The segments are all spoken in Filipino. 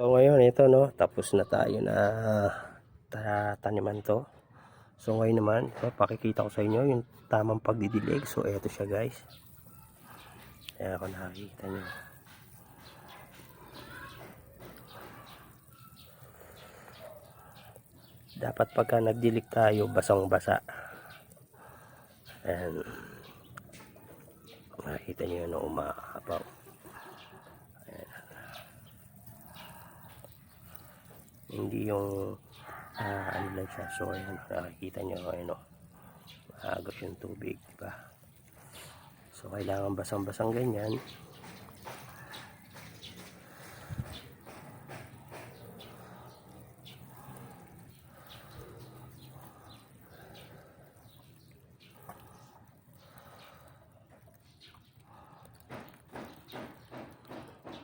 So ngayon ito no, tapos na tayo na ta- taniman to. So ngayon naman, ito, pakikita ko sa inyo yung tamang pagdidilig. So eto siya guys. Ayan ako nakikita nyo. Dapat pagka nagdilig tayo, basang basa. Ayan. Makikita nyo na umaapaw. Hindi yung ah, ano lang siya so ayan nakikita nyo ano agos yung tubig di ba? So kailangan basang basang ganyan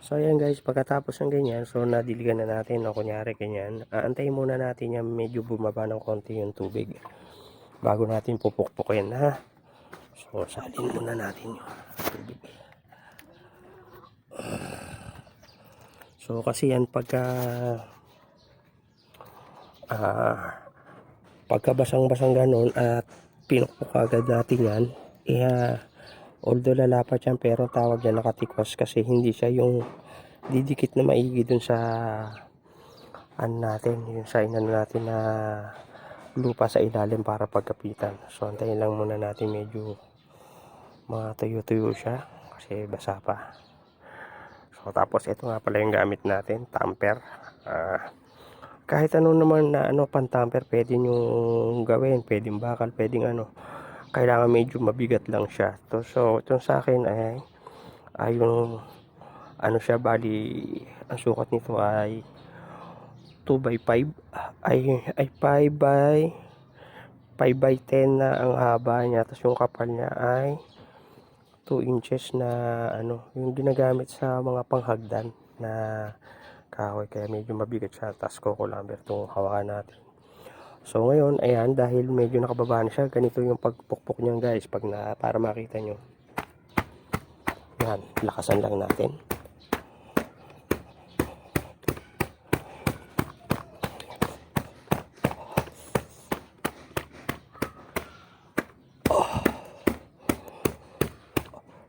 So ayan guys, pagkatapos ng ganyan, so nadiligan na natin, no, kunyari ganyan, aantayin muna natin yung medyo bumaba ng konti yung tubig bago natin pupukpukin ha. So salin muna natin yung tubig. So kasi yan pagka ah pagka basang-basang ganun at pinukpok agad natin yan, eh ah, Although lalapat yan pero tawag niya nakatikwas kasi hindi siya yung didikit na maigi dun sa ano natin, yung sa inano natin na lupa sa ilalim para pagkapitan. So antayin lang muna natin medyo mga tuyo-tuyo siya kasi basa pa. So tapos ito nga pala yung gamit natin, tamper. Ah, kahit ano naman na ano pan-tamper pwede nyo gawin, pwedeng bakal, pwedeng ano kailangan medyo mabigat lang siya. To so itong sa akin ay ay yung ano siya bali ang sukat nito ay 2 by 5 ay ay 5 by 5 by 10 na ang haba niya. Tapos yung kapal niya ay 2 inches na ano yung ginagamit sa mga panghagdan na kahoy. Kaya medyo mabigat siya. Tapos coco lumber itong hawakan natin So ngayon, ayan, dahil medyo nakababa na siya, ganito yung pagpukpok niyan guys, pag na, para makita nyo. Yan, lakasan lang natin.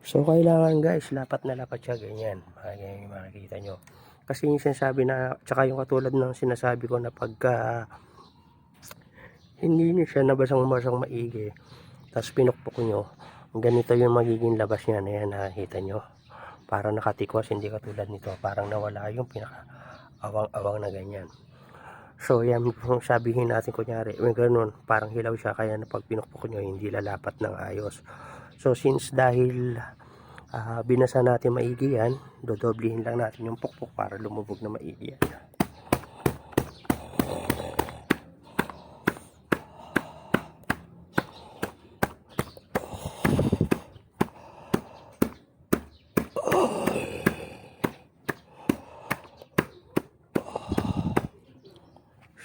So kailangan guys, lapat na lapat siya ganyan. Ganyan yung makikita nyo. Kasi yung sinasabi na, tsaka yung katulad ng sinasabi ko na pagka hindi niyo siya nabasang-basang maigi. Tapos pinukpok nyo ganito yung magiging labas niya na yan nakikita nyo parang nakatikwas hindi katulad nito. Parang nawala yung pinaka awang-awang na ganyan. So yan kung sabihin natin kunyari may ganun parang hilaw siya kaya na pag pinukpok nyo hindi lalapat ng ayos. So since dahil uh, binasa natin maigi yan dodoblihin lang natin yung pukpok para lumubog na maigi yan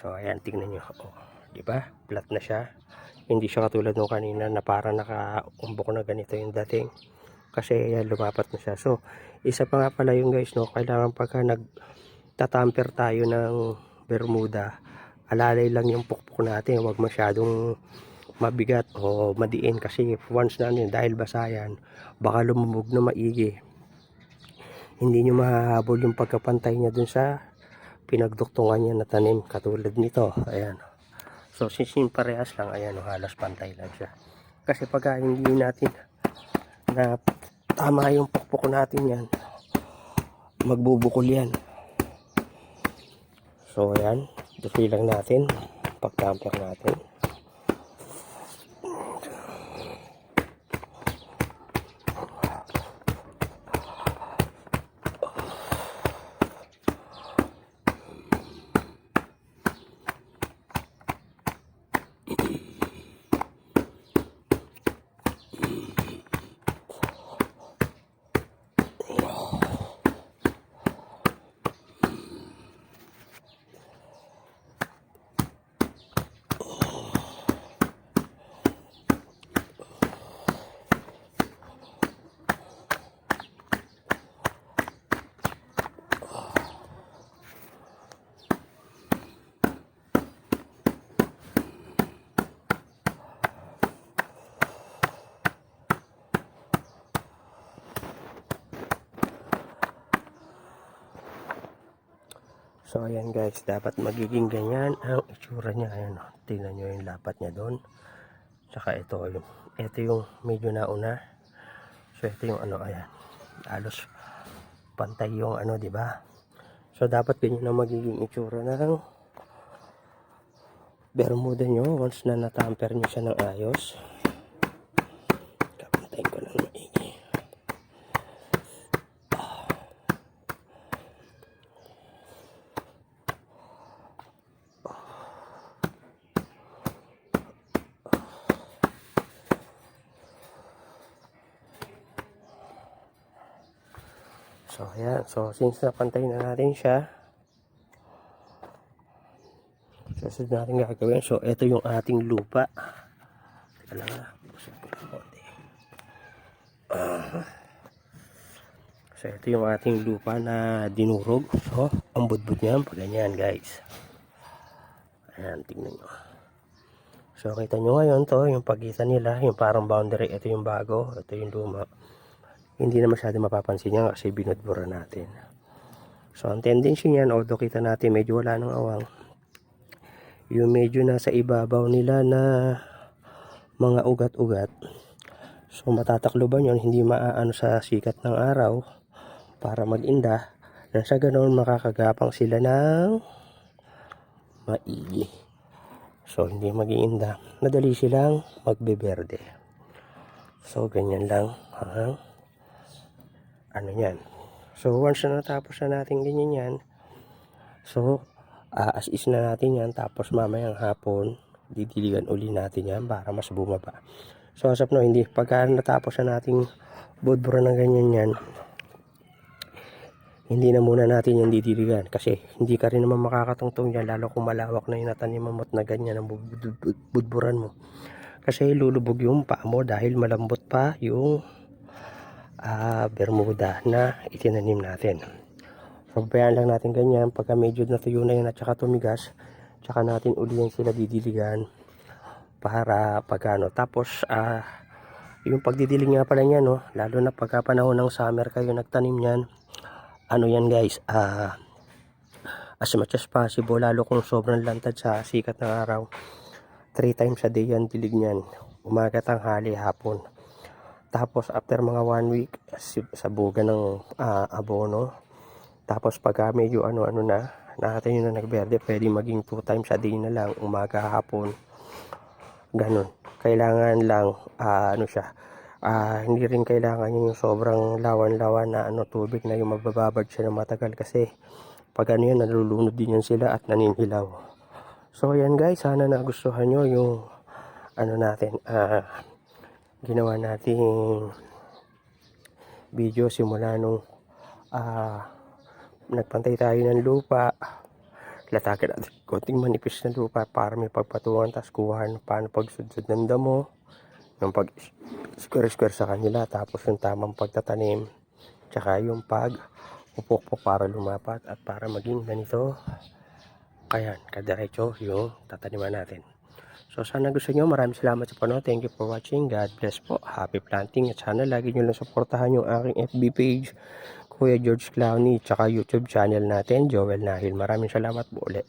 So ayan, tingnan nyo. Oh, di ba? Flat na siya. Hindi siya katulad nung kanina na parang nakaumbok na ganito yung dating. Kasi ayan, lumapat na siya. So, isa pa nga pala yung guys, no, kailangan pagka nagtatamper tayo ng Bermuda, alalay lang yung pukpok natin. Huwag masyadong mabigat o madiin kasi once na yun, dahil basa yan, baka lumubog na maigi. Hindi nyo mahahabol yung pagkapantay niya dun sa pinagduktungan niya na tanim katulad nito. Ayan. So yung parehas lang. Ayan oh, halos pantay lang siya. Kasi pag hindi natin na tama yung pukpok natin yan magbubukol yan. So ayan. Dupi lang natin. Pag-tamper natin So ayan guys, dapat magiging ganyan ang itsura niya. Ayan o, tingnan nyo yung lapat niya doon. Tsaka ito, yung, ito yung medyo nauna. So ito yung ano, ayan. Halos pantay yung ano, di ba? So dapat ganyan ang magiging itsura ng Bermuda nyo once na natamper nyo siya ng ayos. So, ayan. So, since napantay na natin siya, susunod natin gagawin. So, ito yung ating lupa. Teka lang ha. Konti. Ah. so, ito yung ating lupa na dinurog. So, ang budbud niya, pag guys. Ayan, tingnan nyo. So, kita nyo ngayon to, yung pagitan nila, yung parang boundary. Ito yung bago, ito yung luma hindi na masyado mapapansin yan kasi binudbura natin. So, ang tendency niyan, although kita natin medyo wala ng awang, yung medyo nasa ibabaw nila na mga ugat-ugat. So, matatakloban yun, hindi maaano sa sikat ng araw para mag-inda. Na sa ganoon, makakagapang sila ng maigi. So, hindi mag-iinda. Madali silang magbeberde. So, ganyan lang. Ha? Ano yan. So, once na natapos na natin ganyan yan, so, uh, as is na natin yan, tapos mamayang hapon, didiligan uli natin yan para mas bumaba. So, asap no, hindi, pagka natapos na nating budbura ng ganyan yan, hindi na muna natin yan didiligan kasi hindi ka rin naman makakatungtong yan lalo kung malawak na yung nataniman mo at na ganyan ang bud- bud- budburan mo kasi lulubog yung paa mo dahil malambot pa yung ah, bermuda na itinanim natin. So, bayaan lang natin ganyan. Pagka medyo natuyo na yun at saka tumigas, tsaka natin uli yan sila didiligan para pagano. Tapos, ah, yung pagdidilig nga pala niya, no, lalo na pagka panahon ng summer kayo nagtanim niyan, ano yan guys, ah, as much as possible, lalo kung sobrang lantad sa sikat ng araw, 3 times a day yan dilig niyan. Umaga, tanghali, hapon. Tapos after mga one week, sabuga ng ah, abono. Tapos pagka medyo ano-ano na, natin na nagberde, pwede maging two times a day na lang, umaga, hapon. Ganon. Kailangan lang, ah, ano siya, ah, hindi rin kailangan yung sobrang lawan-lawan na ano, tubig na yung magbababad siya ng matagal kasi pag ano yan, nalulunod din yan sila at naninilaw. So yan guys, sana nagustuhan nyo yung ano natin, ah, ginawa nating video simula nung ah, nagpantay tayo ng lupa. Latakin natin konting manipis na lupa para may pagpatungan tapos kuhaan paano pagsudsud ng damo yung pag square square sa kanila tapos yung tamang pagtatanim tsaka yung pag upok para lumapat at para maging ganito. Kaya kadiretso yung tataniman natin So sana gusto nyo, maraming salamat sa panood. Thank you for watching. God bless po. Happy planting. At sana lagi nyo lang supportahan yung aking FB page, Kuya George Clowney, tsaka YouTube channel natin, Joel Nahil. Maraming salamat po ulit.